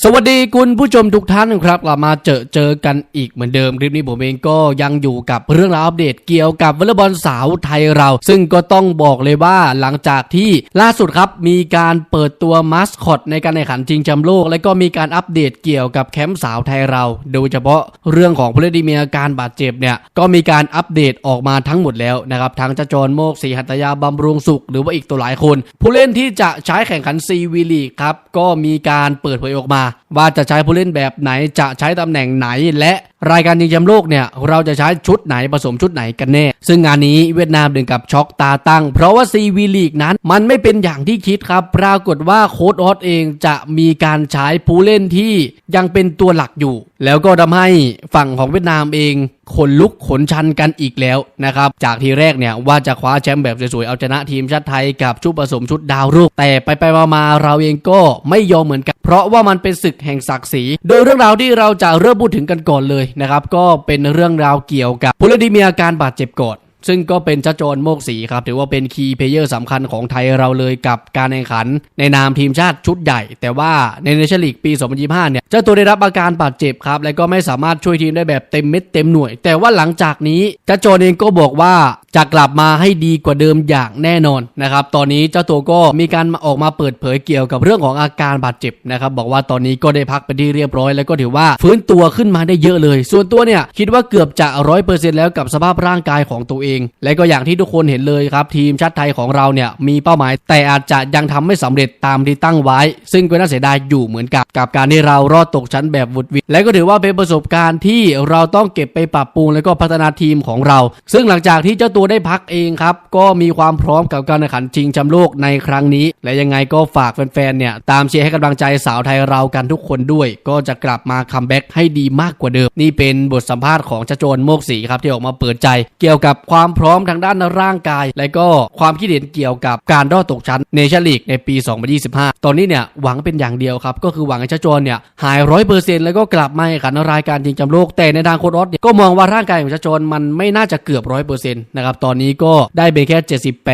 สวัสดีคุณผู้ชมทุกท่านครับกลับมาเจอเจอกันอีกเหมือนเดิมคลิปนี้ผมเองก็ยังอยู่กับเรื่องราวอัปเดตเกี่ยวกับวอลเลย์บอลสาวไทยเรา ซึ่งก็ต้องบอกเลยว่าหลังจากที่ล่าสุดครับมีการเปิดตัวมาสคอตในการแข่งขันชิงแชมป์โลก และก็มีการอัปเดตเกี่ยวกับแคมป์สาวไทยเรา โดยเฉพาะเรื่องของผู้เล่นที่มีอาการบาดเจ็บเนี่ยก็มีการอัปเดตออกมาทั้งหมดแล้วนะครับทั้งจจรโมกศรีหัตถยาบำรุงสุข หรือว่าอีกตัวหลายคน ผู้เล่นที่จะใช้แข่งขันซีวีลีกครับก็มีการเปิดเผยออกมาว่าจะใช้ผู้เล่นแบบไหนจะใช้ตำแหน่งไหนและรายการชิงแชมป์โลกเนี่ยเราจะใช้ชุดไหนผสมชุดไหนกันแน่ ซึ่งงานนี้เวียดนามดึงกับช็อกตาตั้ง เพราะว่าซีวีลีกนั้นมันไม่เป็นอย่างที่คิดครับ ปรากฏว่าโค้ดออสเองจะมีการใช้ผู้เล่นที่ยังเป็นตัวหลักอยู่ แล้วก็ทำให้ฝั่งของเวียดนามเองขนลุกขนชันกันอีกแล้วนะครับ จากทีแรกเนี่ยว่าจะคว้าแชมป์แบบสวยๆเอาชนะทีมชาติไทยกับชุดผสมชุดดาวรุ่งแต่ไปไปๆมาๆเราเองก็ไม่ยอมเหมือนกัน เพราะว่ามันเป็นศึกแห่งศักดิ์ศรี โดยเรื่องราวที่เราจะเริ่มพูดถึงกันก่อนเลยนะครับก็เป็นเรื่องราวเกี่ยวกับผู้เล่นที่มีอาการบาดเจ็บก่อนซึ่งก็เป็นเจ้าโจรโมกศรีครับถือว่าเป็นคีย์เพลเยอร์สำคัญของไทยเราเลยกับการแข่งขัน ในนามทีมชาติชุดใหญ่ แต่ว่าในเนชั่นลีกปี 2025 เนี่ยเจ้าตัวได้รับอาการบาดเจ็บครับ และก็ไม่สามารถช่วยทีมได้แบบเต็มเม็ดเต็มหน่วย แต่ว่าหลังจากนี้เจ้าจรเองก็บอกว่า จะกลับมาให้ดีกว่าเดิมอย่างแน่นอนนะครับ ตอนนี้เจ้าตัวก็มีการออกมาเปิดเผยเกี่ยวกับเรื่องของอาการบาดเจ็บนะครับ บอกว่าตอนนี้ก็ได้พักเป็นที่เรียบร้อยแล้วก็ถือว่าฟื้นตัวขึ้นมาได้เยอะเลย ส่วนตัวเนี่ยคิดว่าเกือบจะร้อยเปอร์เซ็นต์แล้วกับสภาพร่างกายของตัวเอง และก็อย่างที่ทุกคนเห็นเลยครับ ทีมชาติไทยของเราเนี่ยมีเป้าหมาย แต่อาจจะยังทำไม่สำเร็จตามที่ตั้งไว้ ซึ่งก็น่าเสียดายอยู่เหมือนกับกับการที่เรารอดตกชั้นแบบวุดวิดและก็ถือว่าเป็นประสบการณ์ที่เราต้องเก็บไปปรับปรุงแล้วก็พัฒนาทีมของเรา ซึ่งหลังจากที่เจ้าตัวได้พักเองครับ ก็มีความพร้อมกับการแข่งขันชิงแชมป์โลกในครั้งนี้ และยังไงก็ฝากแฟนๆเนี่ยตามเชียร์ให้กำลังใจสาวไทยเรากันทุกคนด้วย ก็จะกลับมาคัมแบ็กให้ดีมากกว่าเดิม นี่เป็นบทสัมภาษณ์ของเจ้าโจรโมกศรีครับที่ออกมาเปิดใจ เกี่ยวกับความพร้อมทางด้านร่างกาย และก็ความคิดเห็นเกี่ยวกับการรอดตกชั้นเนชั่นลีกในปี 2025 ตอนนี้เนี่ยหวังเป็นอย่างเดียวครับก็คือหวังให้เจ้าโจรเนี่ยหายร้อยเปอร์เซ็นต์แล้วก็กลับมาแข่งขันรายการชิงแชมป์โลกแต่ในทางโค้ดออสเนี่ยก็มองว่าร่างกายของเจ้าโจรมันไม่น่าจะเกือบร้อยเปอร์เซ็นต์นะครับตอนนี้ก็ได้ไปแค่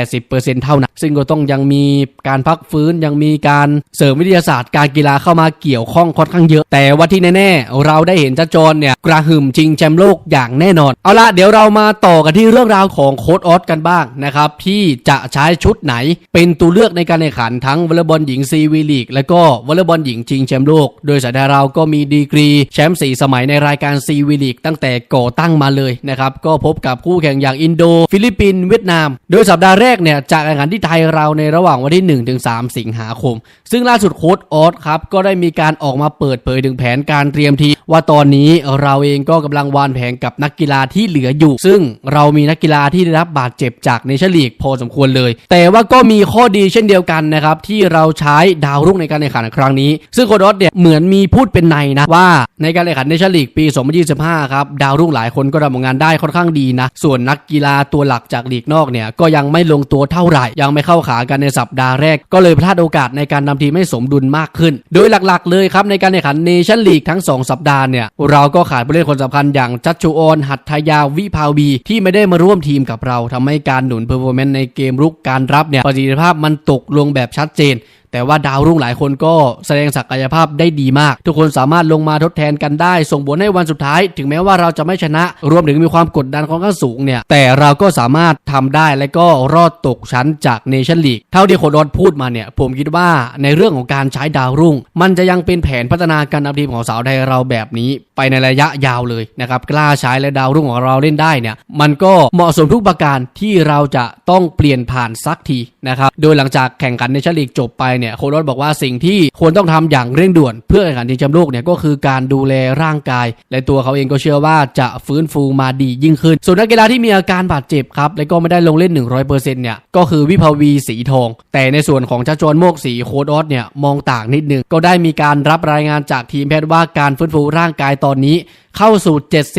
70-80%เท่านั้นซึ่งก็ต้องยังมีการพักฟื้นยังมีการเสริมวิทยาศาสตร์การกีฬาเข้ามาเกี่ยวข้องค่อนข้างเยอะ แต่ว่าที่แน่ๆ เราได้เห็นจ้าจรเนี่ยกระหึ่มชิงแชมป์โลกอย่างแน่นอน เอาละเดี๋ยวเรามาต่อกันที่เรื่องราวของโค้ดออสกันบ้างนะครับที่จะใช้ชุดไหน เป็นตัวเลือกในการแข่งขันทั้งวอลเลย์บอลหญิงซีวีลีกและก็วอลเลย์บอลหญิงชิงแชมป์โลก โดยสายดาเราก็มีดีกรีแชมป์สี่สมัยในรายการซีวีลีกตั้งแต่ก่อตั้งมาเลยนะครับก็พบกับคู่แข่งอย่างอินโดฟิลิปปินส์เวียดนาม โดยสัปดาห์แรกเนี่ยจะแข่งขันที่ไทยเราในระหว่างวันที่ 1-3 สิงหาคม ซึ่งล่าสุดโค้ดออสครับก็ได้มีการออกมาเปิดเผยถึงแผนการเตรียมทีว่าตอนนี้เราเองก็กำลังวานแผนกับนักกีฬาที่เหลืออยู่ ซึ่งเรามีนักกีฬาที่ได้รับบาดเจ็บจากเนชั่นลีกพอสมควรเลย แต่ว่าก็มีข้อดีเช่นเดียวกันนะครับที่เราใช้ดาวรุ่งในการแข่งขันครั้งนี้ ซึ่งโค้ดออสเนี่ยเหมือนมีพูดเป็นในนะว่าในการแข่งขันเนชั่นลีกปี 2025 ครับดาวรุ่งหลายคนก็ทำผลงานได้ค่อนข้างดีนะส่วนนักกีฬาตัวัวหลักจากลีกนอกเนี่ยก็ยังไม่ลงตัวเท่าไหร่ ยังไม่เข้าขากันในสัปดาห์แรก ก็เลยพลาดโอกาสในการนำทีมให้สมดุลมากขึ้น โดยหลักๆ เลยครับในการแข่งขันเนชั่นลีกทั้ง 2 สัปดาห์เนี่ยเราก็ขาดผู้เล่นคนสำคัญอย่างจัชชูออนหัตถยาวิภาวี ที่ไม่ได้มาร่วมทีมกับเราทำให้การหนุนเพอร์ฟอร์แมนซ์ในเกมรุกการรับเนี่ยประสิทธิภาพมันตกลงแบบชัดเจน แต่ว่าดาวรุ่งหลายคนก็แสดงศักยภาพได้ดีมาก ทุกคนสามารถลงมาทดแทนกันได้ ส่งผลให้วันสุดท้าย ถึงแม้ว่าเราจะไม่ชนะ รวมถึงมีความกดดันค่อนข้างสูงเนี่ย แต่เราก็สามารถทำได้และก็รอดตกชั้นจากเนชั่นลีกเท่าที่โคดอนพูดมาเนี่ย ผมคิดว่าในเรื่องของการใช้ดาวรุ่ง มันจะยังเป็นแผนพัฒนาการนำทีมของสาวไทยเราแบบนี้ ไปในระยะยาวเลยนะครับกล้าใช้และดาวรุ่งของเราเล่นได้เนี่ยมันก็เหมาะสมทุกประการที่เราจะต้องเปลี่ยนผ่านสักทีนะครับโดยหลังจากแข่งขันในชั่นลีกจบไปเนี่ยโคดอนบอกว่าสิ่งที่ควรต้องทำอย่างเร่งด่วน เพื่อแข่งขันชิงแชมป์โลกเนี่ยก็คือการดูแลร่างกาย และตัวเขาเองก็เชื่อว่าจะฟื้นฟูมาดียิ่งขึ้น ส่วนนักกีฬาที่มีอาการบาดเจ็บครับและก็ไม่ได้ลงเล่น 100%เนี่ยก็คือวิภาวีสีทอง แต่ในส่วนของจ้าจวนโมกสีโคดอสเนี่ยมองต่างนิดนึงก็ได้มีการรับรายงานจากทีมแพทย์ว่าการฟื้นฟูร่างกายตออนนี้เข้าสู่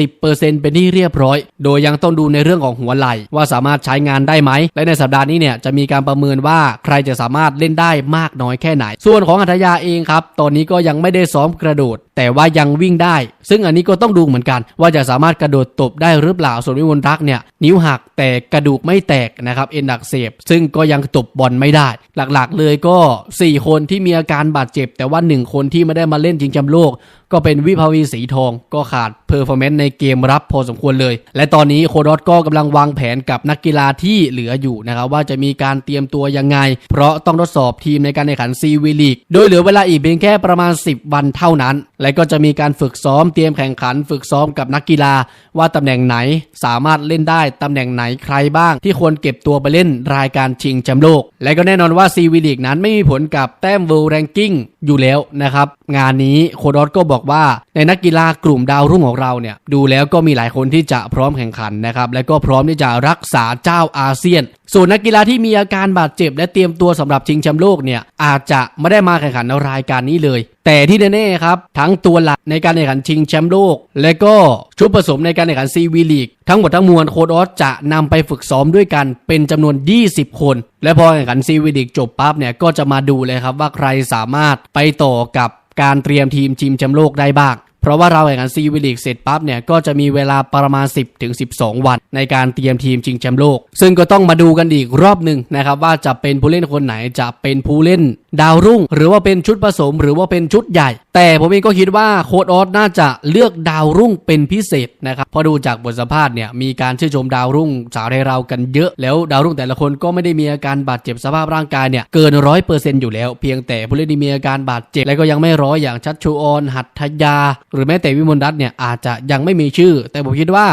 70%เป็นที่เรียบร้อย โดยยังต้องดูในเรื่องของหัวไหล่ว่าสามารถใช้งานได้ไหม และในสัปดาห์นี้เนี่ยจะมีการประเมินว่าใครจะสามารถเล่นได้มากน้อยแค่ไหน ส่วนของอัธยาเองครับ ตอนนี้ก็ยังไม่ได้ซ้อมกระโดด แต่ว่ายังวิ่งได้ ซึ่งอันนี้ก็ต้องดูเหมือนกัน ว่าจะสามารถกระโดดตบได้หรือเปล่าส่วนวิมลรักเนี่ยนิ้วหักแต่กระดูกไม่แตกนะครับเอ็นอักเสบซึ่งก็ยังตบบอลไม่ได้ หลักๆ เลยก็ 4 คนที่มีอาการบาดเจ็บ แต่ว่า 1 คนที่ไม่ได้มาเล่นจริงจำโลก ก็เป็นวิภาวีสีทอง ก็ขาดเพอร์ฟอร์แมนซ์ในเกมรับพอสมควรเลย และตอนนี้โคดอสก็กำลังวางแผนกับนักกีฬาที่เหลืออยู่นะครับว่าจะมีการเตรียมตัวยังไง เพราะต้องทดสอบทีมในการแข่งขันซีวีลีกโดยเหลือเวลาอีกเพียงแค่ประมาณ 10 วันเท่านั้น และและก็จะมีการฝึกซ้อมเตรียมแข่งขัน ฝึกซ้อมกับนักกีฬา ว่าตำแหน่งไหนสามารถเล่นได้ตำแหน่งไหนใครบ้าง ที่ควรเก็บตัวไปเล่นรายการชิงแชมป์โลก และก็แน่นอนว่าซีวีลีกนั้นไม่มีผลกับแต้ม World Ranking อยู่แล้วนะครับ งานนี้โคดอสก็บอกว่าในนักกีฬากลุ่มดาวรุ่งของเราเนี่ยดูแล้วก็มีหลายคนที่จะพร้อมแข่งขันนะครับและก็พร้อมที่จะรักษาเจ้าอาเซียน ส่วนนักกีฬาที่มีอาการบาดเจ็บ และเตรียมตัวสำหรับชิงแชมป์โลกเนี่ยอาจจะไม่ได้มาแข่งขันในรายการนี้เลย แต่ที่แน่ๆครับ ทั้งตัวหลักในการแข่งขันชิงแชมป์โลก และก็ชุดผสมในการแข่งขันซีวีลีกทั้งหมดทั้งมวลโค้ดออสจะนำไปฝึกซ้อมด้วยกันเป็นจำนวน 20 คน และพอแข่งขันซีวีลีกจบปั๊บเนี่ยก็จะมาดูเลยครับว่าใครสามารถไปต่อกับการเตรียมทีมชิงแชมป์โลกได้บ้าง เพราะว่าเราแข่งขันซีวิลิกเสร็จปั๊บเนี่ยก็จะมีเวลาประมาณ 10ถึง12 วัน ในการเตรียมทีมชิงแชมป์โลก ซึ่งก็ต้องมาดูกันอีกรอบหนึ่งนะครับว่าจะเป็นผู้เล่นคนไหนจะเป็นผู้เล่น ดาวรุ่ง หรือว่าเป็นชุดผสม หรือว่าเป็นชุดใหญ่ แต่ผมเองก็คิดว่าโค้ดออสน่าจะเลือกดาวรุ่งเป็นพิเศษนะครับเพอดูจากบทสัมภาษณ์เนี่ยมีการชื่นชมดาวรุ่งสาวไทยเรากันเยอะแล้วดาวรุ่งแต่ละคนก็ไม่ได้มีอาการบาดเจ็บสภาพร่างกายเนี่ยเกินร้อยเปอร์เซ็นต์อยู่แล้ว เพียงแต่ผู้เล่นที่มีอาการบาดเจ็บและก็ยังไม่ร้อยอย่างชัดชูออนหัตถยาหรือแม้แต่วิมลรัตเนี่ยอาจจะยังไม่มีชื่อ แต่ผมคิดว่า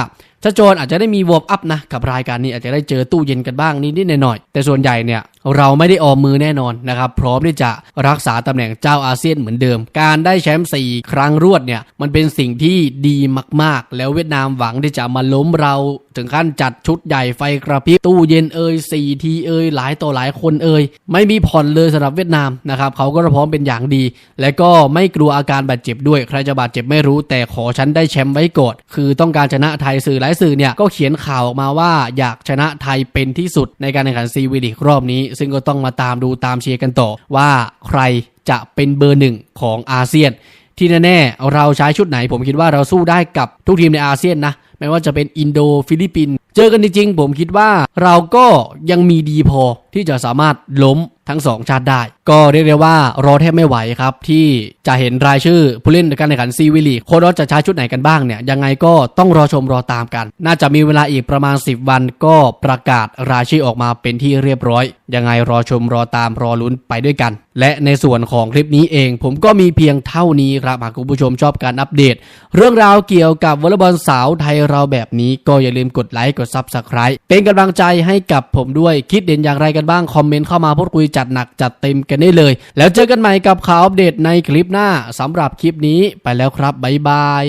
ชัดโจนอาจจะได้มีวอร์มอัพนะกับรายการนี้อาจจะได้เจอตู้เย็นกันบ้างนิดๆหน่อยๆแต่ส่วนใหญ่เนี่ยเราไม่ได้ออมมือแน่นอนนะครับ พร้อมที่จะรักษาตำแหน่งเจ้าอาเซียนเหมือนเดิม การได้แชมป์4ครั้งรวดเนี่ย มันเป็นสิ่งที่ดีมากๆ แล้วเวียดนามหวังที่จะมาล้มเราถึงขั้นจัดชุดใหญ่ไฟกระพริบตู้เย็นเอ่ย4ทีเอ่ยหลายต่อหลายคนเอ่ยไม่มีผ่อนเลยสำหรับเวียดนามนะครับเขาก็พร้อมเป็นอย่างดี และก็ไม่กลัวอาการบาดเจ็บด้วยใครจะบาดเจ็บไม่รู้แต่ขอฉันได้แชมป์ไว้ก่อนคือต้องการชนะไทยสื่อหลายสื่อเนี่ยก็เขียนข่าวออกมาว่าอยากชนะไทยเป็นที่สุดในการแข่งขันซีวีลีกรอบนี้ซึ่งก็ต้องมาตามดูตามเชียร์กันต่อ ว่าใครจะเป็นเบอร์หนึ่งของอาเซียน ที่แน่ๆเราใช้ชุดไหน ผมคิดว่าเราสู้ได้กับทุกทีมในอาเซียนนะไม่ว่าจะเป็นอินโดฟิลิปปินส์เจอกันจริงๆผมคิดว่าเราก็ยังมีดีพอที่จะสามารถล้มทั้งสองชาติได้ ก็เรียกได้ว่ารอแทบไม่ไหวครับ ที่จะเห็นรายชื่อผู้เล่นในการแข่งขันซีวิลีโค้ดจะใช้ชุดไหนกันบ้างเนี่ยยังไงก็ต้องรอชมรอตามกัน น่าจะมีเวลาอีกประมาณ 10 วันก็ประกาศรายชื่อออกมาเป็นที่เรียบร้อย ยังไงรอชมรอตามรอลุ้นไปด้วยกัน และในส่วนของคลิปนี้เอง ผมก็มีเพียงเท่านี้ครับหากคุณผู้ชมชอบการอัปเดต เรื่องราวเกี่ยวกับวอลเลย์บอลสาวไทยเราแบบนี้ก็อย่าลืมกดไลค์กด Subscribe เป็นกำลังใจให้กับผมด้วยคิดเห็นอย่างไรกันบ้างคอมเมนต์เข้ามาพูดคุยจัดหนักจัดเต็มกันได้เลย แล้วเจอกันใหม่กับข่าวอัปเดตในคลิปหน้าสำหรับคลิปนี้ไปแล้วครับบ๊ายบาย